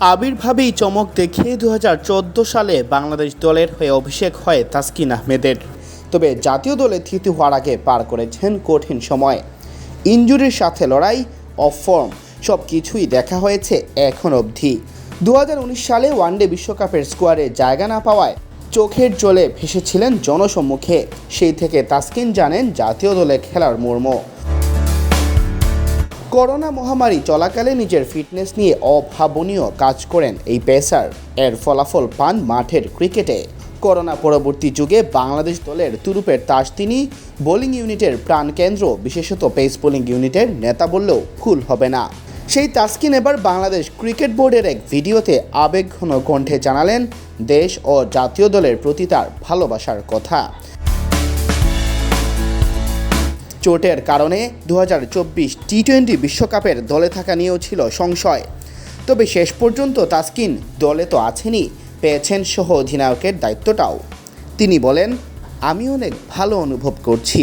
আবির্ভাবেই চমক দেখিয়ে দু সালে বাংলাদেশ দলের হয়ে অভিষেক হয় তাসকিন আহমেদের। তবে জাতীয় দলে তৃতীয় হওয়ার আগে পার করেছেন কঠিন সময়। ইঞ্জুরির সাথে লড়াই অফ ফর্ম সব কিছুই দেখা হয়েছে এখন অবধি। দু হাজার উনিশ সালে ওয়ানডে বিশ্বকাপের স্কোয়াডে জায়গা না পাওয়ায় চোখের জলে ভেসেছিলেন জনসম্মুখে। সেই থেকে তাসকিন জানেন জাতীয় দলে খেলার মর্ম। করোনা মহামারী চলাকালে নিজের ফিটনেস নিয়ে অভাবনীয় কাজ করেন এই পেসার। এর ফলাফল পান মাঠের ক্রিকেটে। করোনা পরবর্তী যুগে বাংলাদেশ দলের তুরুপের তাস তিনি বোলিং ইউনিটের প্রাণকেন্দ্র, বিশেষত পেস বোলিং ইউনিটের নেতা বললেও ভুল হবে না। সেই তাসকিন এবার বাংলাদেশ ক্রিকেট বোর্ডের এক ভিডিওতে আবেগঘন কণ্ঠে জানালেন, দেশ ও জাতীয় দলের প্রতি তার ভালোবাসার কথা। চোটের কারণে দু হাজার চব্বিশ টি টোয়েন্টি বিশ্বকাপের দলে থাকা নিয়েও ছিল সংশয়। তবে শেষ পর্যন্ত তাসকিন দলে তো আছেনই, পেয়েছেন সহ অধিনায়কের দায়িত্বটাও। তিনি বলেন, আমি অনেক ভালো অনুভব করছি,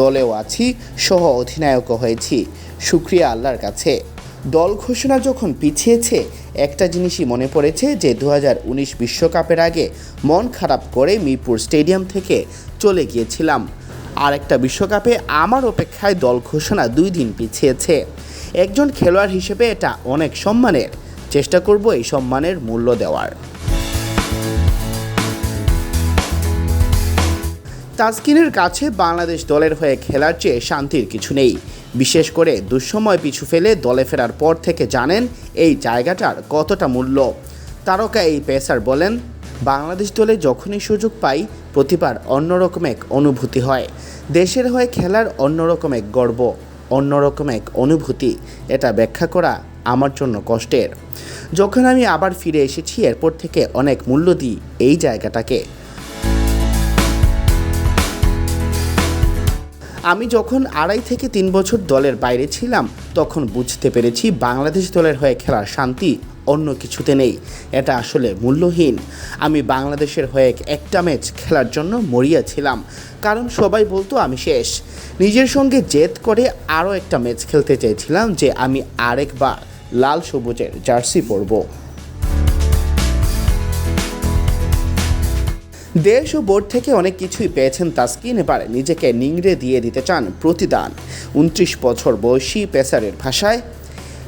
দলেও আছি, সহ অধিনায়কও হয়েছি, সুক্রিয়া আল্লাহর কাছে। দল ঘোষণা যখন পিছিয়েছে, একটা জিনিসই মনে পড়েছে যে দু বিশ্বকাপের আগে মন খারাপ করে মিরপুর স্টেডিয়াম থেকে চলে গিয়েছিলাম। আর একটা বিশ্বকাপে আমার অপেক্ষায় দল ঘোষণা দুই দিন পিছিয়েছে। একজন খেলোয়াড় হিসেবে এটা অনেক সম্মানের। চেষ্টা করব এই সম্মানের মূল্য দেওয়ার। তাসকিনের কাছে বাংলাদেশ দলের হয়ে খেলার চেয়ে শান্তির কিছু নেই। বিশেষ করে দুঃসময় পিছু ফেলে দলে ফেরার পর থেকে জানেন এই জায়গাটার কতটা মূল্য। তারকা এই পেসার বলেন বাংলাদেশ দলে যখনই সুযোগ পাই প্রতিবার অন্যরকম এক অনুভূতি হয়। দেশের হয়ে খেলার অন্যরকম এক গর্ব, অন্যরকম এক অনুভূতি, এটা ব্যাখ্যা করা আমার জন্য কষ্টের। যখন আমি আবার ফিরে এসেছি, এরপর থেকে অনেক মূল্য দিই এই জায়গাটাকে। আমি যখন আড়াই থেকে তিন বছর দলের বাইরে ছিলাম, তখন বুঝতে পেরেছি বাংলাদেশ দলের হয়ে খেলার শান্তি অন্য কিছুতে নেই। এটা আসলে মূল্যহীন। আমি বাংলাদেশের হয়ে একটা ম্যাচ খেলার জন্য মরিয়া ছিলাম কারণ সবাই বলতো আমি শেষ। নিজের সঙ্গে জেদ করে আরও একটা ম্যাচ খেলতে চেয়েছিলাম যে আমি আরেকবার লাল সবুজের জার্সি পরবো। দেশ ও বোর্ড থেকে অনেক কিছুই পেয়েছেন তাসকিন। এবার নিজেকে নিংড়ে দিয়ে দিতে চান প্রতিদান। উনত্রিশ বছর বয়সী পেসারের ভাষায়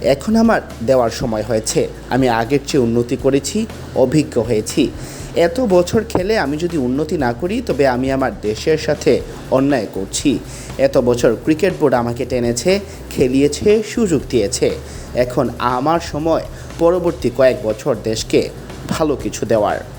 এখন আমার দেওয়ার সময় হয়েছে। আমি আগের চেয়ে উন্নতি করেছি, অভিজ্ঞ হয়েছি। এত বছর খেলে আমি যদি উন্নতি না করি, তবে আমি আমার দেশের সাথে অন্যায় করছি। এত বছর ক্রিকেট বোর্ড আমাকে টেনেছে, খেলিয়েছে, সুযোগ দিয়েছে। এখন আমার সময়, পরবর্তী কয়েক বছর দেশকে ভালো কিছু দেওয়ার।